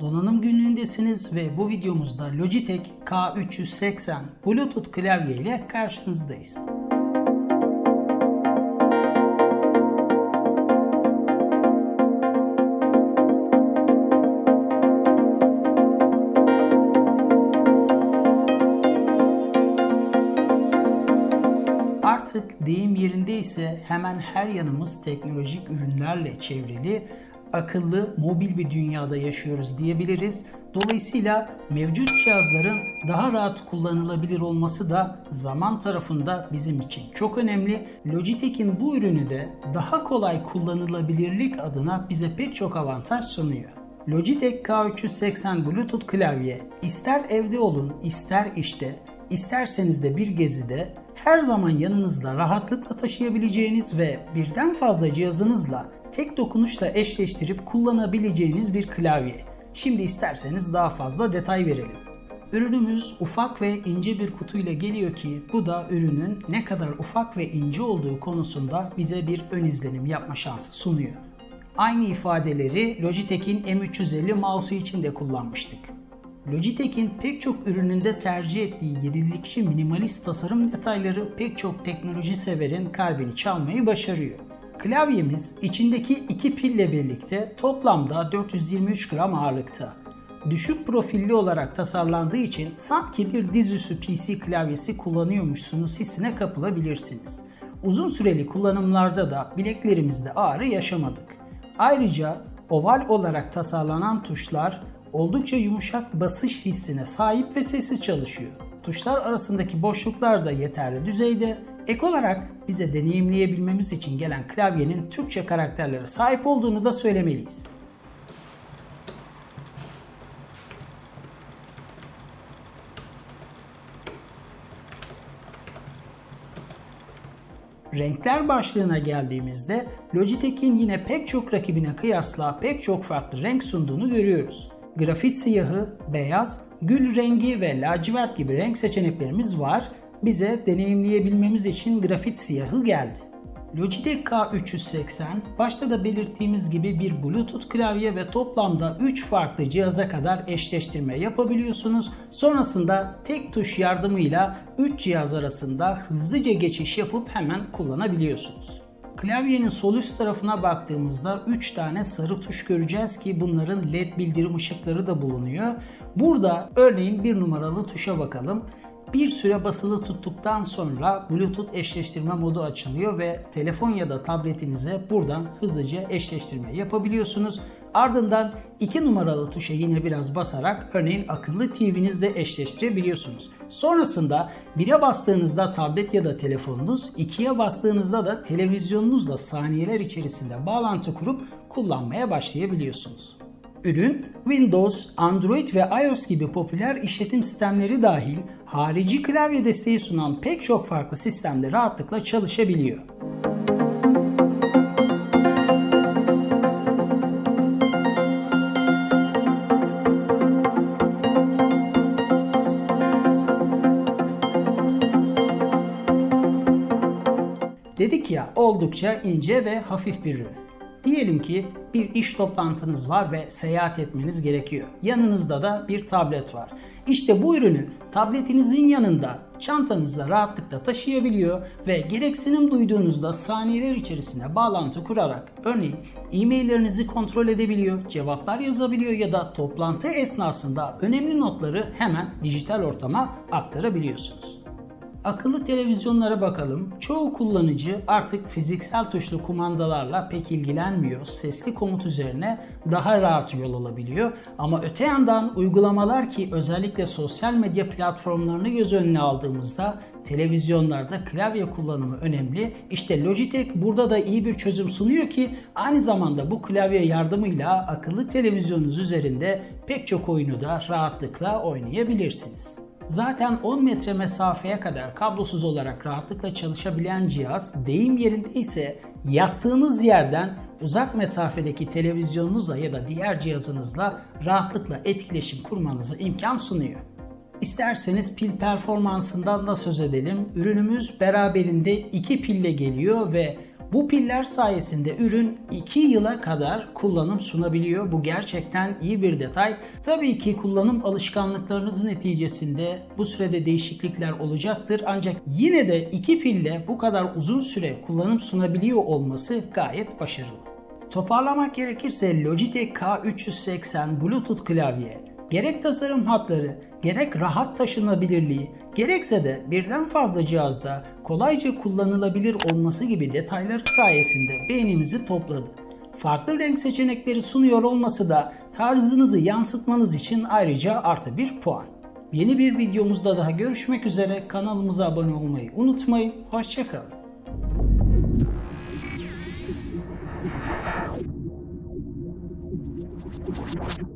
Donanım günlüğündesiniz ve bu videomuzda Logitech K380 Bluetooth klavye ile karşınızdayız. Artık deyim yerindeyse hemen her yanımız teknolojik ürünlerle çevrili, akıllı, mobil bir dünyada yaşıyoruz diyebiliriz. Dolayısıyla mevcut cihazların daha rahat kullanılabilir olması da zaman tarafında bizim için çok önemli. Logitech'in bu ürünü de daha kolay kullanılabilirlik adına bize pek çok avantaj sunuyor. Logitech K380 Bluetooth klavye ister evde olun ister işte isterseniz de bir gezide her zaman yanınızda rahatlıkla taşıyabileceğiniz ve birden fazla cihazınızla tek dokunuşla eşleştirip kullanabileceğiniz bir klavye. Şimdi isterseniz daha fazla detay verelim. Ürünümüz ufak ve ince bir kutuyla geliyor ki bu da ürünün ne kadar ufak ve ince olduğu konusunda bize bir ön izlenim yapma şansı sunuyor. Aynı ifadeleri Logitech'in M350 mouse'u için de kullanmıştık. Logitech'in pek çok ürününde tercih ettiği yenilikçi minimalist tasarım detayları pek çok teknoloji severin kalbini çalmayı başarıyor. Klavyemiz içindeki iki pille birlikte toplamda 423 gram ağırlıkta. Düşük profilli olarak tasarlandığı için sanki bir dizüstü PC klavyesi kullanıyormuşsunuz hissine kapılabilirsiniz. Uzun süreli kullanımlarda da bileklerimizde ağrı yaşamadık. Ayrıca oval olarak tasarlanan tuşlar oldukça yumuşak basış hissine sahip ve sessiz çalışıyor. Tuşlar arasındaki boşluklar da yeterli düzeyde. Ek olarak bize deneyimleyebilmemiz için gelen klavyenin Türkçe karakterlere sahip olduğunu da söylemeliyiz. Renkler başlığına geldiğimizde Logitech'in yine pek çok rakibine kıyasla pek çok farklı renk sunduğunu görüyoruz. Grafit siyahı, beyaz, gül rengi ve lacivert gibi renk seçeneklerimiz var. Bize deneyimleyebilmemiz için grafit siyahı geldi. Logitech K380 başta da belirttiğimiz gibi bir Bluetooth klavye ve toplamda 3 farklı cihaza kadar eşleştirme yapabiliyorsunuz. Sonrasında tek tuş yardımıyla 3 cihaz arasında hızlıca geçiş yapıp hemen kullanabiliyorsunuz. Klavyenin sol üst tarafına baktığımızda 3 tane sarı tuş göreceğiz ki bunların led bildirim ışıkları da bulunuyor. Burada örneğin bir numaralı tuşa bakalım. Bir süre basılı tuttuktan sonra Bluetooth eşleştirme modu açılıyor ve telefon ya da tabletinize buradan hızlıca eşleştirme yapabiliyorsunuz. Ardından 2 numaralı tuşa yine biraz basarak örneğin akıllı TV'nizle eşleştirebiliyorsunuz. Sonrasında 1'e bastığınızda tablet ya da telefonunuz, 2'ye bastığınızda da televizyonunuzla saniyeler içerisinde bağlantı kurup kullanmaya başlayabiliyorsunuz. Ürün Windows, Android ve iOS gibi popüler işletim sistemleri dahil harici klavye desteği sunan pek çok farklı sistemde rahatlıkla çalışabiliyor. Dedik ya oldukça ince ve hafif bir ürün. Diyelim ki bir iş toplantınız var ve seyahat etmeniz gerekiyor. Yanınızda da bir tablet var. İşte bu ürünü tabletinizin yanında çantanızda rahatlıkla taşıyabiliyor ve gereksinim duyduğunuzda saniyeler içerisinde bağlantı kurarak örneğin e-maillerinizi kontrol edebiliyor, cevaplar yazabiliyor ya da toplantı esnasında önemli notları hemen dijital ortama aktarabiliyorsunuz. Akıllı televizyonlara bakalım. Çoğu kullanıcı artık fiziksel tuşlu kumandalarla pek ilgilenmiyor. Sesli komut üzerine daha rahat yol alabiliyor. Ama öte yandan uygulamalar ki özellikle sosyal medya platformlarını göz önüne aldığımızda televizyonlarda klavye kullanımı önemli. İşte Logitech burada da iyi bir çözüm sunuyor ki aynı zamanda bu klavye yardımıyla akıllı televizyonunuz üzerinde pek çok oyunu da rahatlıkla oynayabilirsiniz. Zaten 10 metre mesafeye kadar kablosuz olarak rahatlıkla çalışabilen cihaz deyim yerinde ise yattığınız yerden uzak mesafedeki televizyonunuzla ya da diğer cihazınızla rahatlıkla etkileşim kurmanızı imkan sunuyor. İsterseniz pil performansından da söz edelim. Ürünümüz beraberinde iki pille geliyor ve Bu piller sayesinde ürün 2 yıla kadar kullanım sunabiliyor. Bu gerçekten iyi bir detay. Tabii ki kullanım alışkanlıklarınız neticesinde bu sürede değişiklikler olacaktır. Ancak yine de iki pille bu kadar uzun süre kullanım sunabiliyor olması gayet başarılı. Toparlamak gerekirse Logitech K380 Bluetooth klavye gerek tasarım hatları, gerek rahat taşınabilirliği, gerekse de birden fazla cihazda kolayca kullanılabilir olması gibi detayları sayesinde beğenimizi topladı. Farklı renk seçenekleri sunuyor olması da tarzınızı yansıtmanız için ayrıca artı bir puan. Yeni bir videomuzda daha görüşmek üzere kanalımıza abone olmayı unutmayın. Hoşçakalın.